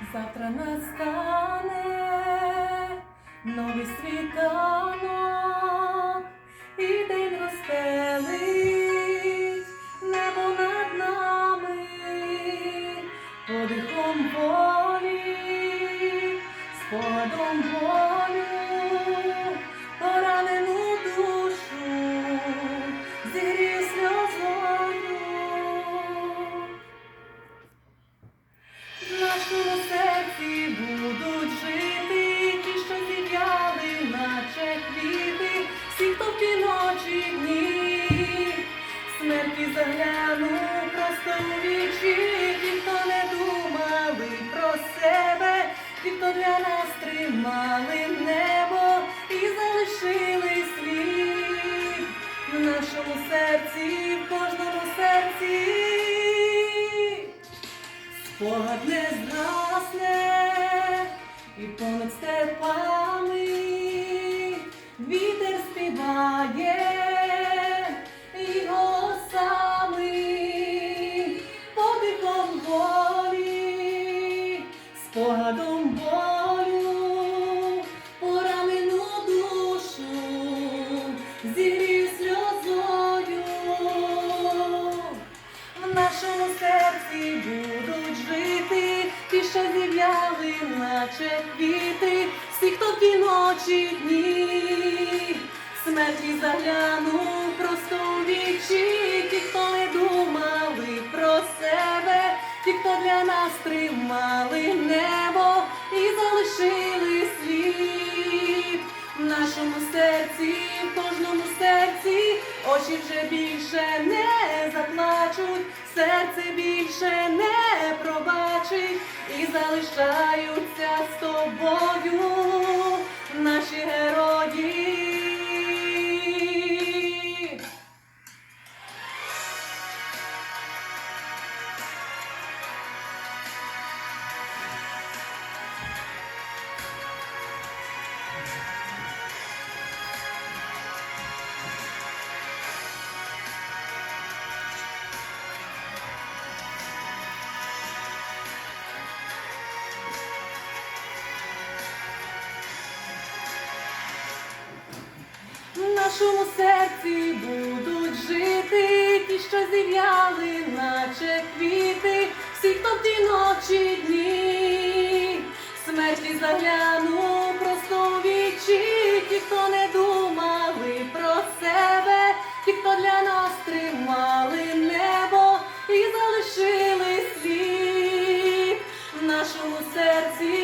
Завтра настане новий світанок, і день розстелить небо над нами, подихом волі, спогадом ті ночі дні, смерті загляну просто у вічі, ті, хто не думали про себе, ті, хто для нас тримали небо і залишили слід в нашому серці, в кожному серці. Спогад не згасне і понад степами спогадом болю, поранену душу, зір'ю сльозою. В нашому серці будуть жити ті, що зів'яли, наче квіти, всі, хто в ті ночі дні, смерті загляну просто у вічі, ті, хто не думали про себе, ті, хто для нас тримали в кожному серці, очі вже більше не заплачуть, серце більше не пробачить. І залишаються з тобою нашому серці будуть жити ті, що зів'яли, наче квіти, всі, хто в ті ночі дні, смерті загляну просто у вічі, ті, хто не думали про себе, ті, хто для нас тримали небо і залишили слід в нашому серці,